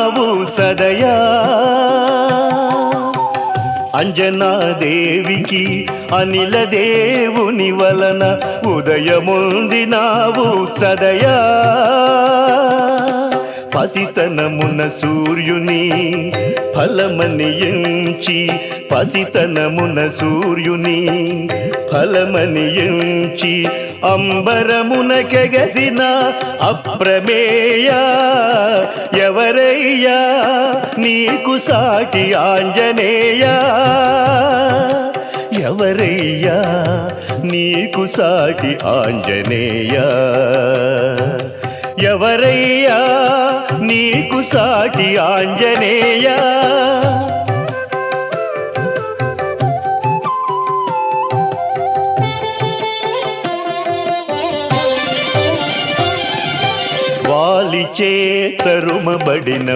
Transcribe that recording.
నావు సదయా. అంజనాదేవికి అనిల దేవుని వలన ఉదయముందినావు సదయా. పసితనమున సూర్యుని ఫలమని ఎంచి పసితనమున సూర్యుని ఫలమని ఎంచి అంబరమున కెగసిన అప్రమేయ. ఎవరయ్యా నీకు సాటి ఆంజనేయ. ఎవరయ్యా నీకు సాటి ఆంజనేయ. ఎవరయ్యా నీకు సాటి ఆంజనేయ. వాలిచే తరుమబడిన